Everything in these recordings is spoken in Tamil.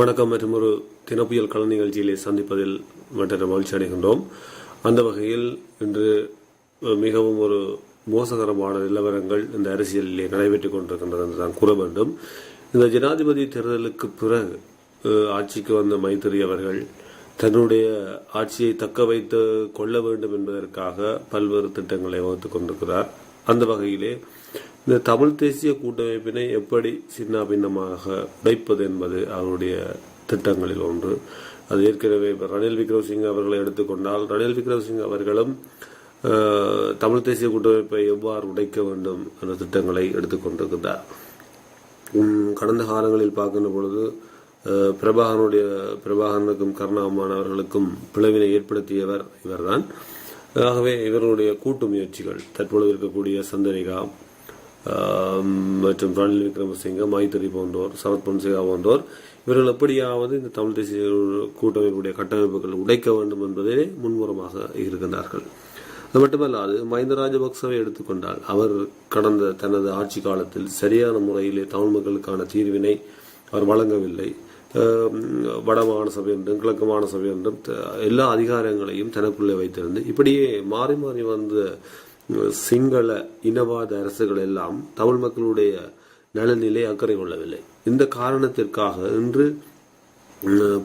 வணக்கம் மற்றும் ஒரு தினப்புயல் கலை நிகழ்ச்சியிலே சந்திப்பதில் மற்ற மகிழ்ச்சி அடைகின்றோம். அந்த வகையில் இன்று மிகவும் ஒரு மோசகரமான நிலவரங்கள் இந்த அரசியலிலே நடைபெற்றுக் கொண்டிருக்கின்றது என்று தான் கூற வேண்டும். இந்த ஜனாதிபதி தேர்தலுக்கு பிறகு ஆட்சிக்கு வந்த மைத்திரி அவர்கள் தன்னுடைய ஆட்சியை தக்க வைத்து கொள்ள வேண்டும் என்பதற்காக பல்வேறு திட்டங்களை வகுத்துக் கொண்டிருக்கிறார். அந்த வகையிலே இந்த தமிழ் தேசிய கூட்டமைப்பினை எப்படி சின்ன பின்னமாக உடைப்பது என்பது அவருடைய திட்டங்களில் ஒன்று. அது ஏற்கனவே ரணில் விக்ரமசிங்க அவர்களை எடுத்துக்கொண்டால் ரணில் விக்ரமசிங்க அவர்களும் தமிழ் தேசிய கூட்டமைப்பை எவ்வாறு உடைக்க வேண்டும் என்ற திட்டங்களை எடுத்துக்கொண்டிருக்கிறார் கடந்த காலங்களில் பார்க்கின்ற பொழுது அஹ், பிரபாகரனுடைய பிரபாகரனுக்கும் கருணாமான் அவர்களுக்கும் பிளவினை ஏற்படுத்தியவர் இவர்தான். ஆகவே இவர்களுடைய கூட்டு முயற்சிகள் தற்பொழுது இருக்கக்கூடிய சந்தரிகா மற்றும் ரணில் விக்ரமசிங்க மைத்திரி போன்றோர் சரத் பொன்சேகா போன்றோர் இவர்கள் எப்படியாவது இந்த தமிழ் தேசிய கூட்டமைப்புடைய கட்டமைப்புகள் உடைக்க வேண்டும் என்பதிலே முன்முறமாக இருக்கின்றார்கள். அது மட்டுமல்லாது மஹிந்த ராஜபக்சவை எடுத்துக்கொண்டால் அவர் கடந்த தனது ஆட்சி காலத்தில் சரியான முறையிலே தமிழ் மக்களுக்கான தீர்வினை அவர் வழங்கவில்லை. வடமான சபை என்றும் கிழக்கு மாகாண சபை என்றும் எல்லா அதிகாரங்களையும் தனக்குள்ளே வைத்திருந்து இப்படியே மாறி மாறி வந்த சிங்கள இனவாத அரசுகள் எல்லாம் தமிழ் மக்களுடைய நலனிலே அக்கறை கொள்ளவில்லை. இந்த காரணத்திற்காக இன்று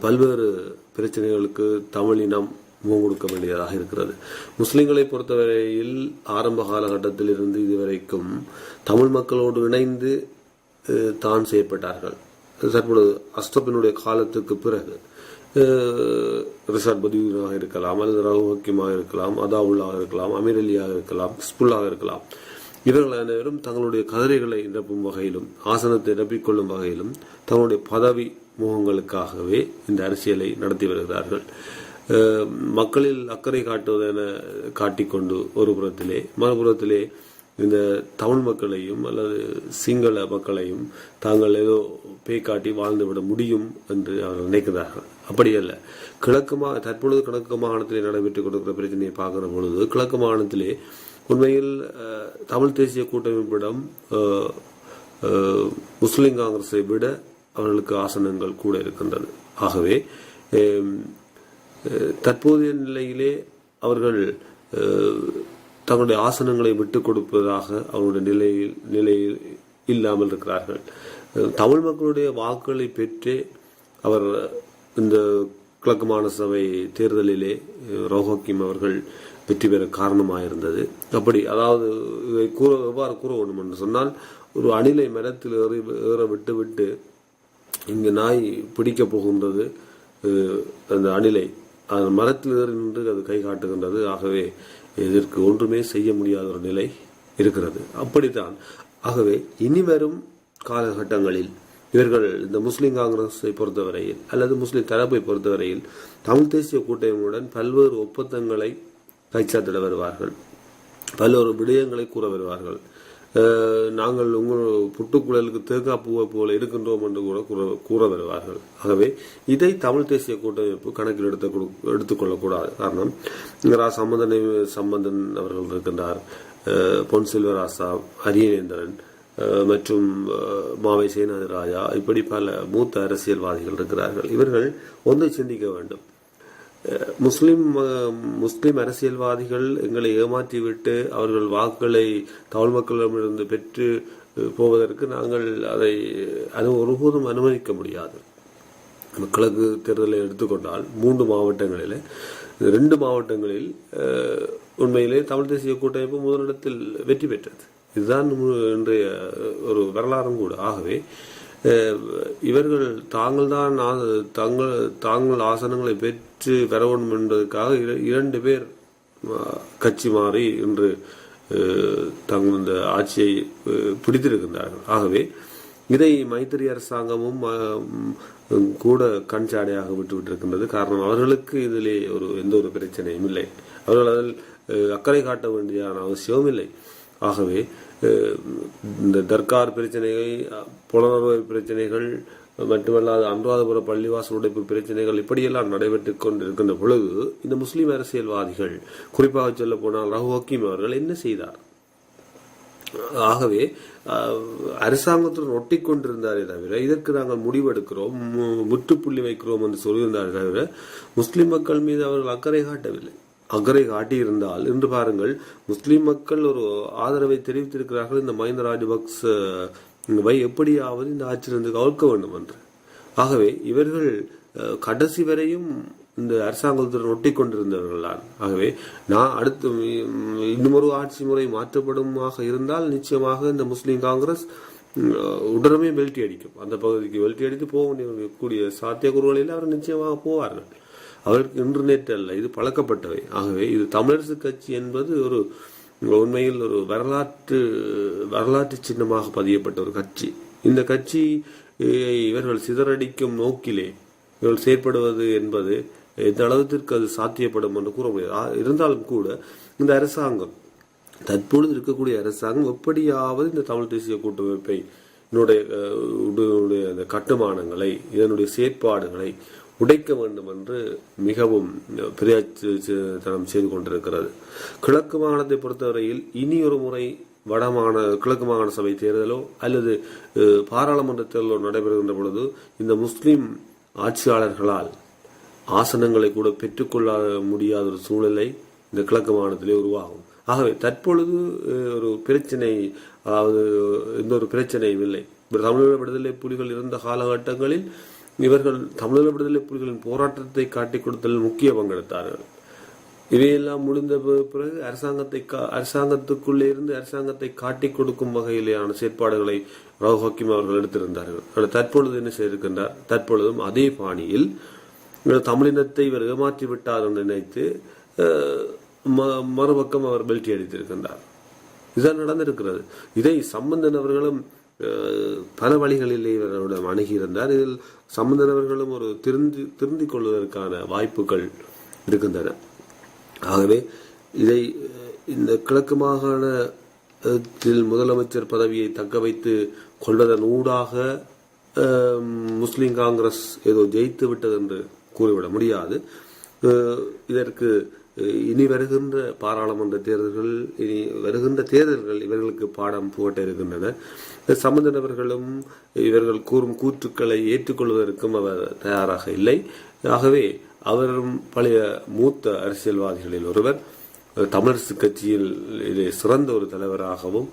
பல்வேறு பிரச்சனைகளுக்கு தமிழ் இனம் முகம் கொடுக்க வேண்டியதாக இருக்கிறது. முஸ்லிம்களை பொறுத்தவரையில் ஆரம்ப காலகட்டத்தில் இருந்து இதுவரைக்கும் தமிழ் மக்களோடு இணைந்து தான் செய்யப்பட்டார்கள். தற்பொழுது அஸ்தபினுடைய காலத்துக்கு பிறகு ரிசார்ட் பதிவுராக இருக்கலாம் அல்லது ரகு ஹக்கீமாக இருக்கலாம் அதாவுல்லாக இருக்கலாம் அமீர் அலியாக இருக்கலாம் ஹிஸ்புல்லாக இருக்கலாம். இவர்கள் அனைவரும் தங்களுடைய கதிரைகளை நிரப்பும் வகையிலும் ஆசனத்தை நிரப்பிக்கொள்ளும் வகையிலும் தங்களுடைய பதவி முகங்களுக்காகவே இந்த அரசியலை நடத்தி வருகிறார்கள். மக்களில் அக்கறை காட்டுவதென காட்டிக்கொண்டு ஒரு புறத்திலே மறுபுறத்திலே இந்த தமிழ் மக்களையும் அல்லது சிங்கள மக்களையும் தாங்கள் ஏதோ பேய் காட்டி வாழ்ந்துவிட முடியும் என்று அவர்கள் நினைக்கிறார்கள். அப்படி அல்ல. கிழக்கு மா தற்பொழுது கிழக்கு மாகாணத்திலே நடைபெற்றுக் கொண்டிருக்கிற பிரச்சனையை பார்க்கிற பொழுது கிழக்கு மாகாணத்திலே உண்மையில் தமிழ் தேசிய கூட்டமைப்பிடம் முஸ்லிம் காங்கிரஸை விட அவர்களுக்கு ஆசனங்கள் கூட இருக்கின்றது ஆகவே தற்போதைய நிலையிலே அவர்கள் தங்களுடைய ஆசனங்களை விட்டுக் கொடுப்பதாக அவருடைய நிலையில் நிலையில் இல்லாமல் இருக்கிறார்கள். தமிழ் மக்களுடைய வாக்குகளை பெற்றே அவர் இந்த கிழக்கு சபை தேர்தலிலே அஹ், ரவுஹக்கீம் அவர்கள் வெற்றி பெற காரணமாக இருந்தது அப்படி அதாவது இதை கூற எவ்வாறு கூற வேண்டும் என்று சொன்னால் ஒரு அணிலை மரத்தில் ஏறி ஏற விட்டு விட்டு இங்கு நாய் பிடிக்கப் போகின்றது அந்த அணிலை. அது மரத்தில் ஏறி நின்று அது கை காட்டுகின்றது. ஆகவே இதற்கு ஒன்றுமே செய்ய முடியாத ஒரு நிலை இருக்கிறது. அப்படித்தான். ஆகவே இனி வரும் காலகட்டங்களில் இவர்கள் இந்த முஸ்லிம் காங்கிரஸை பொறுத்தவரையில் அல்லது முஸ்லிம் தரப்பை பொறுத்தவரையில் தமிழ் தேசிய கூட்டமைப்புடன் பல்வேறு ஒப்பந்தங்களை கைச்சாத்திட வருவார்கள். பல்வேறு விடயங்களை கூற வருவார்கள். நாங்கள் உங்கள் புட்டுக்குழலுக்கு தேங்காய் போல இருக்கின்றோம் என்று கூட கூற கூற வருவார்கள். ஆகவே இதை தமிழ் தேசிய கூட்டமைப்பு கணக்கில் எடுத்து கொடு- எடுத்துக்கொள்ளக்கூடாது காரணம் ரா சம்பந்தன் சம்பந்தன் அவர்கள் இருக்கின்றார். பொன் செல்வராசா அரியநேந்திரன் மற்றும் மாவை சேனாதி ராஜா. இப்படி பல மூத்த அரசியல்வாதிகள் இருக்கிறார்கள். இவர்கள் ஒன்றை சிந்திக்க வேண்டும். முஸ்லிம் முஸ்லிம் அரசியல்வாதிகள் எங்களை ஏமாற்றிவிட்டு அவர்கள் வாக்குகளை தமிழ் மக்களிடமிருந்து பெற்று போவதற்கு நாங்கள் அதை அது ஒருபோதும் அனுமதிக்க முடியாது. மக்களுக்கு கிழக்கு தேர்தலை எடுத்துக்கொண்டால் மூன்று மாவட்டங்களில் ரெண்டு மாவட்டங்களில் உண்மையிலே தமிழ் தேசிய கூட்டமைப்பு முதலிடத்தில் வெற்றி பெற்றது. இதுதான் இன்றைய ஒரு வரலாறும் கூட. ஆகவே இவர்கள் தாங்கள் தான் தங்கள் தாங்கள் ஆசனங்களை பெற்று பெற வேண்டும் என்பதற்காக இரண்டு பேர் கட்சி மாறி இன்று தங்கள் இந்த ஆட்சியை பிடித்திருக்கின்றார்கள். ஆகவே இதை மைத்திரி அரசாங்கமும் கூட கண்சாடையாக விட்டுவிட்டிருக்கின்றது காரணம் அவர்களுக்கு இதிலே ஒரு எந்த ஒரு பிரச்சனையும் இல்லை. அவர்கள் அதில் அக்கறை காட்ட வேண்டியதான அவசியமும் இல்லை. ஆகவே இந்த தர்கார் பிரச்சனைகள் அஹ், புலனறுவை பிரச்சனைகள் மட்டுமல்லாது அனுராதபுர பள்ளிவாசல் உடைப்பு பிரச்சனைகள் இப்படியெல்லாம் நடைபெற்றுக் கொண்டிருக்கின்ற பொழுது இந்த முஸ்லீம் அரசியல்வாதிகள் குறிப்பாக சொல்ல போனால் ரகு ஹக்கீம் அவர்கள் என்ன செய்தார்? ஆகவே அரசாங்கத்துடன் ஒட்டி கொண்டிருந்தாரே தவிர இதற்கு நாங்கள் முடிவெடுக்கிறோம் மு- முற்றுப்புள்ளி வைக்கிறோம் என்று சொல்லியிருந்தாரே தவிர முஸ்லிம் மக்கள் மீது அவர்கள் அக்கறை காட்டவில்லை. அக்கறை காட்டியிருந்தால் இன்று பாருங்கள் முஸ்லீம் மக்கள் ஒரு ஆதரவை தெரிவித்திருக்கிறார்கள் இந்த மஹிந்த ராஜபக்ச வை எப்படியாவது இந்த ஆட்சியிலிருந்து கவுழ்க்க வேண்டும் என்று. ஆகவே இவர்கள் கடைசி வரையும் இந்த அரசாங்கத்துடன் ஒட்டி கொண்டிருந்தவர்கள் தான். ஆகவே நான் அடுத்து இன்னுமொரு ஆட்சி முறை மாற்றப்படுமாக இருந்தால் நிச்சயமாக இந்த முஸ்லீம் காங்கிரஸ் உடனே வெல்ட்டி அடிக்கும். அந்த பகுதிக்கு வெல்ட்டி அடித்து போக வேண்டிய- கூடிய சாத்தியக்கூறுகளில் அவர் நிச்சயமாக போவார்கள். அவருக்கு இன்று நேற்று அல்ல இது பழக்கப்பட்டவை. ஆகவே இது தமிழரசு கட்சி என்பது ஒரு உண்மையில் ஒரு வரலாற்று வரலாற்று சின்னமாக பதியப்பட்ட ஒரு கட்சி. இந்த கட்சி இவர்கள் சிதறடிக்கும் நோக்கிலே இவர்கள் செயற்படுவது என்பது எந்த அளவுக்கு அது சாத்தியப்படும் என்று கூற முடியாது. இருந்தாலும் கூட இந்த அரசாங்கம் தற்பொழுது இருக்கக்கூடிய அரசாங்கம் எப்படியாவது இந்த தமிழ் தேசிய கூட்டமைப்பை என்னுடைய அஹ், அந்த கட்டுமானங்களை இதனுடைய செயற்பாடுகளை உடைக்க வேண்டும் என்று மிகவும் பிரயாத்தனம் செய்து கொண்டிருக்கிறது. கிழக்கு மாகாணத்தை பொறுத்தவரையில் இனி ஒரு முறை வடமாகாண கிழக்கு மாகாண சபை தேர்தலோ அல்லது பாராளுமன்ற தேர்தலோ நடைபெறுகின்ற பொழுது இந்த முஸ்லிம் ஆட்சியாளர்களால் ஆசனங்களை கூட பெற்றுக்கொள்ள முடியாத ஒரு சூழ்நிலை இந்த கிழக்கு மாகாணத்திலே உருவாகும். ஆகவே தற்பொழுது ஒரு பிரச்சனை அதாவது எந்த ஒரு பிரச்சனையும் இல்லை. இப்ப தமிழீழ விடுதலை புலிகள் இருந்த காலகட்டங்களில் இவர்கள் தமிழீழ விடுதலை புலிகளின் போராட்டத்தை காட்டிக் கொடுத்ததில் முக்கிய பங்கெடுத்தார்கள். இவையெல்லாம் முடிந்த பிறகு அரசாங்கத்தை கா- அரசாங்கத்துக்குள்ளே இருந்து அரசாங்கத்தை காட்டிக் கொடுக்கும் வகையிலான செயற்பாடுகளை ராவ் ஹக்கீம் அவர்கள் எடுத்திருந்தார்கள். ஆனால் தற்பொழுது என்ன செய்திருக்கின்றார்? தற்பொழுதும் அதே பாணியில் இந்த தமிழினத்தை இவர் ஏமாற்றி விட்டார் என்று நினைத்து ம- மறுபக்கம் அவர் பெல்ட்டி அடித்திருக்கின்றார். இதுதான் நடந்திருக்கிறது. இதை சம்பந்தன் அவர்களும் பல வழிகளிலே இவரிடம் அணுகியிருந்தார் இதில் சம்பந்தனவர்களும் ஒரு திருந்தி திருந்திக் கொள்வதற்கான வாய்ப்புகள் இருக்கின்றன. ஆகவே இதை அஹ், இந்த கிழக்கு மாகாணத்தில் முதலமைச்சர் பதவியை தக்க வைத்து கொள்வதன் ஊடாக அஹ், முஸ்லிம் காங்கிரஸ் ஏதோ ஜெயித்து விட்டது என்று கூறிவிட முடியாது. இதற்கு இனி வருகின்ற பாராளுமன்ற தேர்தல்கள் இனி வருகின்ற தேர்தல்கள் இவர்களுக்கு பாடம் புகட்ட இருக்கின்றன சம்பந்தனவர்களும் இவர்கள் கூறும் கூற்றுக்களை ஏற்றுக்கொள்வதற்கும் அவர் தயாராக இல்லை. ஆகவே அவரும் பழைய மூத்த அரசியல்வாதிகளில் ஒருவர் தமிழரசு கட்சியில் இதிலே சிறந்த ஒரு தலைவராகவும்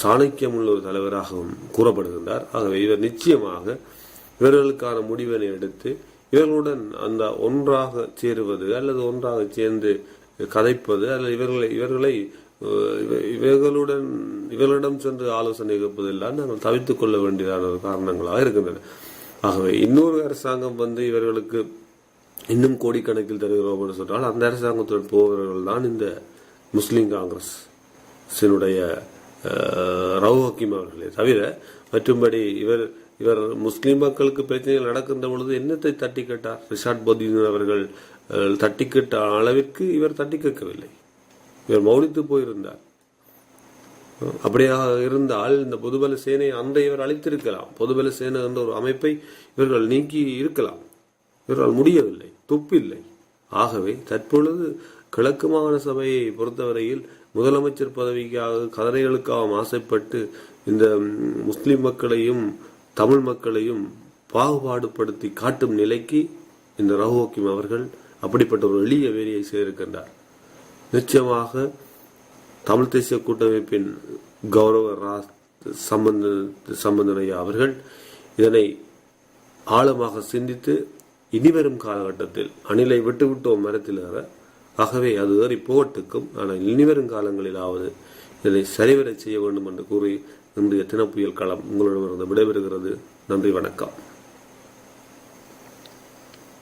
சாணக்கியம் உள்ள ஒரு தலைவராகவும் கூறப்படுகின்றார். ஆகவே இவர் நிச்சயமாக இவர்களுக்கான முடிவினை எடுத்து இவர்களுடன் அந்த ஒன்றாக சேருவது அல்லது ஒன்றாக சேர்ந்து கதைப்பது அல்லது இவர்களை இவர்களை இவர்களுடன் இவர்களிடம் சென்று ஆலோசனை கேட்பதெல்லாம் நாங்கள் தவிர்த்துக் கொள்ள வேண்டியதான ஒரு காரணங்களாக இருக்கின்றன. ஆகவே இன்னொரு அரசாங்கம் வந்து இவர்களுக்கு இன்னும் கோடிக்கணக்கில் தருகிறோம் என்று சொன்னால் அந்த அரசாங்கத்துடன் போகிறவர்கள் தான் இந்த முஸ்லீம் காங்கிரஸ் சினுடைய ரவு ஹக்கீம் அவர்களே தவிர மற்றும்படி இவர் இவர் முஸ்லிம் மக்களுக்கு பிரச்சனைகள் நடக்கின்ற பொழுது என்னத்தை தட்டி கேட்டார்? ரிஷாட் பதீன் அவர்கள் அஹ், தட்டி கேட்ட அளவிற்கு இவர் தட்டி கேட்கவில்லை. இவர் மௌனித்து போயிருந்தார். அப்படியாக இருந்தால் இந்த பொதுபல சேனை அன்றை இவர் அழித்திருக்கலாம். பொதுபல சேனை என்ற ஒரு அமைப்பை இவர்கள் நீக்கி இருக்கலாம். இவர்கள் முடியவில்லை துப்பில்லை. ஆகவே தற்பொழுது கிழக்கு மாகாண சபையை பொறுத்தவரையில் முதலமைச்சர் பதவிக்காக கதறைகளுக்காக ஆசைப்பட்டு இந்த முஸ்லிம் மக்களையும் தமிழ் மக்களையும் பாகுபாடுபடுத்தி காட்டும் நிலைக்கு இந்த ரஹோக்கிம் அவர்கள் அப்படிப்பட்ட ஒரு எளிய வேலையை செய்திருக்கின்றார். நிச்சயமாக தமிழ் தேசிய கூட்டமைப்பின் கௌரவ ரா- சம்பந்த சம்பந்தனையா அவர்கள் இதனை ஆழமாக சிந்தித்து இனிவரும் காலகட்டத்தில் அணிலை விட்டுவிட்டோம் மரத்தில் ஏற ஆகவே அது ஏறி போகட்டுக்கும். ஆனால் இனிவரும் காலங்களிலாவது இதனை சரிவர செய்ய வேண்டும் என்று கூறி இன்றைய தினப்புயல் களம் உங்களிடமிருந்து விடைபெறுகிறது. நன்றி வணக்கம்.